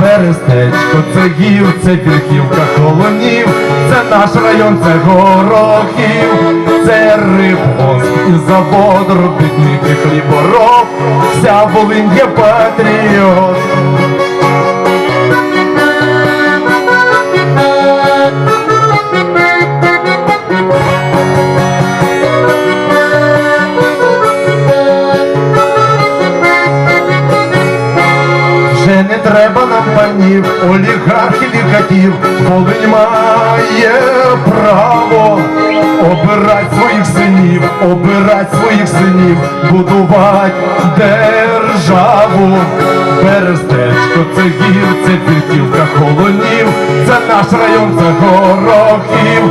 Берестечко, це гів, це Вільхівка, колонів, це наш район, це Горохів, це рибгосп і завод, робітники хлібороб, вся Волинь є патріот. Треба нам панів, олігархів і катів, Волинь має право обирать своїх синів, обирать своїх синів, будувати державу. Берестечко, це гір, це фірківка холонів, це наш район, це горохів,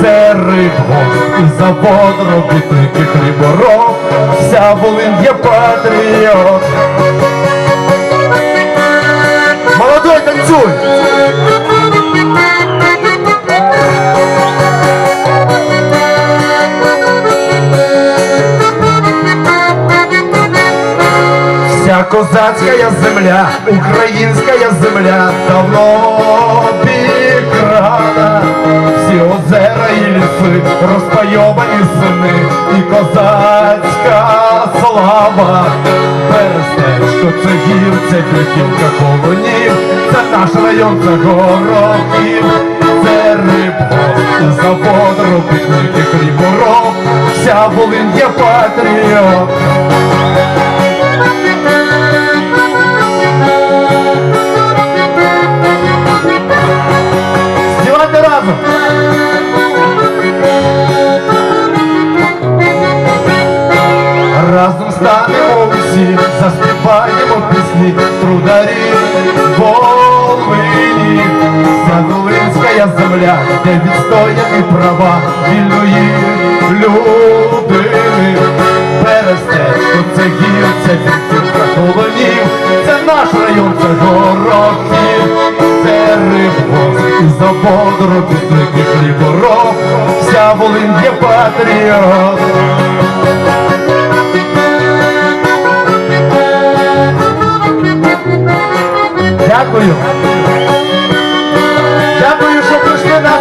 це рибгосп і завод, робітники хлібороб, вся Волинь є патріот. Вся козацька земля, українська земля давно обікрана. Всі озера і ліси, розпайовані сини, і козацька слава. Берестечко, це гір, це Фірківка, Колонів, це наш район, це горохів, це рибгосп, завод, робітники хлібороб, вся Волинь є патріот. Станемо усі, заспіваємо пісні трударі Волині. Вся Волинська земля, де відстояні права вільної людини. Берестечко, це гір, це вінківка колонів, це наш район, це горохів, це рибгосп і завод, робітники хлібороб, вся Волинь є патріот. Дякую.